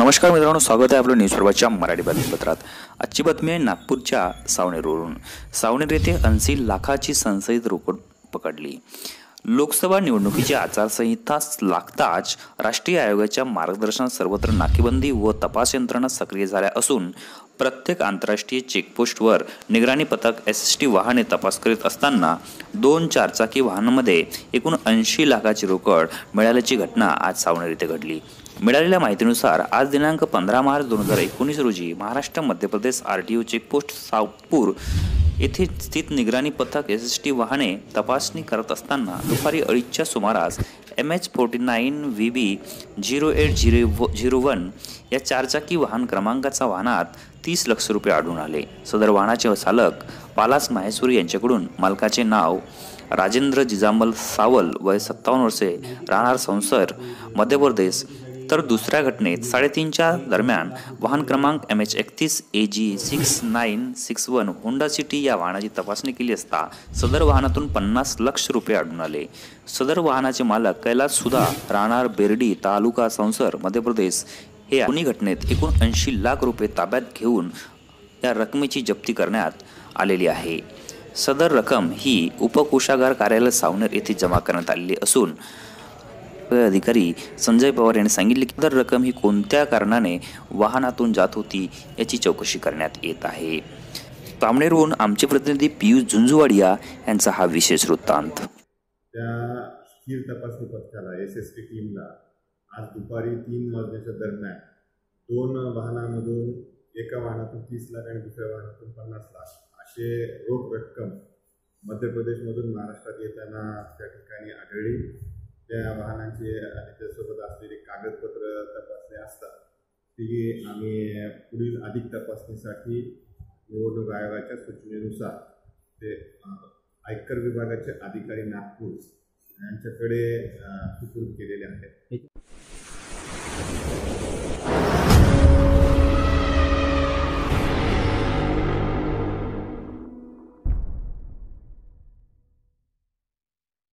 नमस्कार मित्रांनो स्वागत आहे आपलं न्यूज पर्वाच्या मराठी बातमीपत्रात. आजची बातमी आहे नागपूरच्या सावनेरवरून सावनेर येथे ऐंशी लाखाची संसदेत रोकड पकडली. लोकसभा निवडणुकीची आचारसंहिता लागताच राष्ट्रीय आयोगाच्या मार्गदर्शनात सर्वत्र नाकेबंदी व तपास यंत्रणा सक्रिय झाल्या असून प्रत्येक आंतरराष्ट्रीय चेकपोस्टवर निगराणी पथक एस एस टी वाहने तपास करीत असताना दोन चारचाकी वाहनांमध्ये एकूण ऐंशी लाखाची रोकड मिळाल्याची घटना आज सावनेर येथे घडली. मिळालेल्या माहितीनुसार आज दिनांक पंधरा मार्च दोन हजार एकोणीस रोजी Maharashtra Madhya Pradesh R T O checkpost Savpur येथे स्थित निगराणी पथक एस एस टी वाहने तपासणी करत असताना दुपारी अडीचच्या सुमारास M H forty nine V B zero eight zero zero one या चारचाकी वाहन क्रमांकाचा वाहनात तीस लक्ष रुपये आढळून आले. सदर वाहनाचे चालक पालास माहेश्वरी यांच्याकडून मालकाचे नाव राजेंद्र जिजांबल सावल वय सत्तावन्न वर्षे राहणार संसर मध्य प्रदेश तर दुसऱ्या घटनेत साडेतीनच्या दरम्यान वाहन क्रमांक एम एच एकतीस A G six nine six one Honda City या वाहनाची तपासणी केली असता सदर वाहनातून पन्नास लक्ष रुपये आढळून आले. सदर वाहनाचे मालक कैलास सुधा राहणार बेर्डी तालुका संसर मध्य प्रदेश हे दोन्ही घटनेत एकूण ऐंशी लाख रुपये ताब्यात घेऊन या रकमेची जप्ती करण्यात आलेली आहे. सदर रक्कम ही उपकोषागार कार्यालय सावनेर येथे जमा करण्यात आलेली असून अधिकारी संजय पवार यांनी सांगितले की दर रक्कम ही कोणत्या कारणाने वाहनातून जात होती याची चौकशी करण्यात येत आहे. तामणेरहून आमचे प्रतिनिधी पियुष झुंझुवाडिया यांचा हा विशेष वृत्तांत. त्या स्थिर तपासणी पथकाला एस एस पी टीमला आज दुपारी तीन वाजण्याच्या दरम्यान दोन वाहनांमधून एका वाहनातून तीस लाख आणि दुसऱ्या वाहनातून पन्नास लाख असे रोख रक्कम मध्य प्रदेशमधून महाराष्ट्रात येताना त्या ठिकाणी आढळली. त्या वाहनांचे आणि त्यासोबत असलेले कागदपत्र तपासले असतात. ती आम्ही पुढील अधिक तपासणीसाठी निवडणूक आयोगाच्या सूचनेनुसार ते आयकर विभागाचे अधिकारी नागपूर यांच्याकडे सुपूर्द केलेले आहेत.